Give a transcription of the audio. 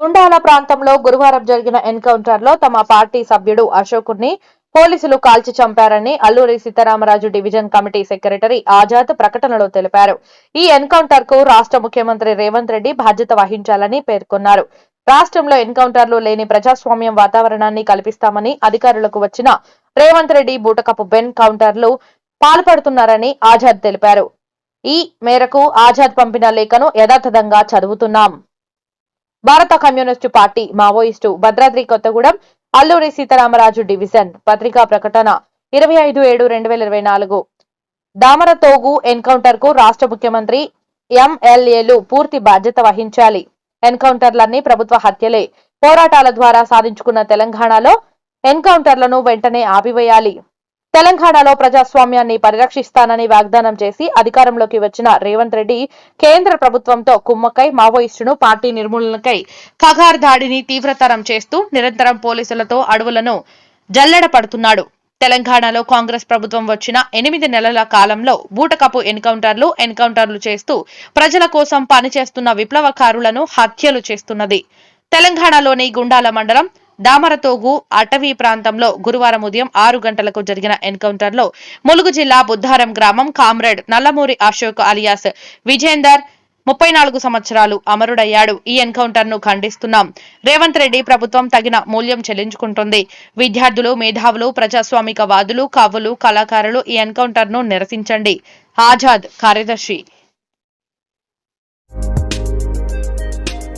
గుండాల ప్రాంతంలో గురువారం జరిగిన ఎన్కౌంటర్లో తమ పార్టీ సభ్యుడు అశోకుని పోలీసులు కాల్చి చంపారని Alluri Sitaramaraju division committee secretary Azad ప్రకటనలో తెలిపారు. ఈ ఎన్కౌంటర్కు రాష్ట్ర ముఖ్యమంత్రి రేవంత్ రెడ్డి బాధ్యత వహించాలని పేర్కొన్నారు. రాష్ట్రంలో ఎన్కౌంటర్లు లేని ప్రజాస్వామ్యం వాతావరణాన్ని కల్పిస్తామని అధికారులకు వచ్చిన రేవంత్ రెడ్డి బూటకపు బెన్ కౌంటర్లు పాల్పడుతున్నారని ఆజాద్ తెలిపారు. ఈ మేరకు ఆజాద్ పంపిన లేఖను యథాతథంగా చదువుతున్నాం. భారత communist party Maoist Bhadradri Kothagudem Alluri Sitaramaraju division పత్రికా ప్రకటన ఇరవై ఐదు ఏడు రెండు వేల ఇరవై నాలుగు. దామరతోగు ఎన్కౌంటర్కు రాష్ట్ర ముఖ్యమంత్రి ఎంఎల్ఏలు పూర్తి బాధ్యత వహించాలి. ఎన్కౌంటర్లన్నీ ప్రభుత్వ హత్యలే. పోరాటాల ద్వారా సాధించుకున్న తెలంగాణలో ఎన్కౌంటర్లను వెంటనే ఆపివేయాలి. తెలంగాణలో ప్రజాస్వామ్యాన్ని పరిరక్షిస్తానని వాగ్దానం చేసి అధికారంలోకి వచ్చిన రేవంత్ రెడ్డి కేంద్ర ప్రభుత్వంతో కుమ్మకై మావోయిస్టును పార్టీ నిర్మూలనకై కగార్ దాడిని తీవ్రతరం చేస్తూ నిరంతరం పోలీసులతో అడవులను జల్లెడ పడుతున్నాడు. తెలంగాణలో కాంగ్రెస్ ప్రభుత్వం వచ్చిన ఎనిమిది నెలల కాలంలో బూటకపు ఎన్కౌంటర్లు ఎన్కౌంటర్లు చేస్తూ ప్రజల కోసం పనిచేస్తున్న విప్లవకారులను హత్యలు చేస్తున్నది. తెలంగాణలోని గుండాల మండలం దామరతోగు అటవీ ప్రాంతంలో గురువారం ఉదయం ఆరు గంటలకు జరిగిన ఎన్కౌంటర్లో ములుగు జిల్లా బుద్ధారం గ్రామం కామ్రేడ్ నల్లమూరి అశోక్ అలియాస్ విజేందర్ ముప్పై నాలుగు సంవత్సరాలు అమరుడయ్యాడు. ఈ ఎన్కౌంటర్ను ఖండిస్తున్నాం. రేవంత్ రెడ్డి ప్రభుత్వం తగిన మూల్యం చెల్లించుకుంటుంది. విద్యార్థులు మేధావులు ప్రజాస్వామిక వాదులు కవులు కళాకారులు ఈ ఎన్కౌంటర్ను నిరసించండి. ఆజాద్ కార్యదర్శి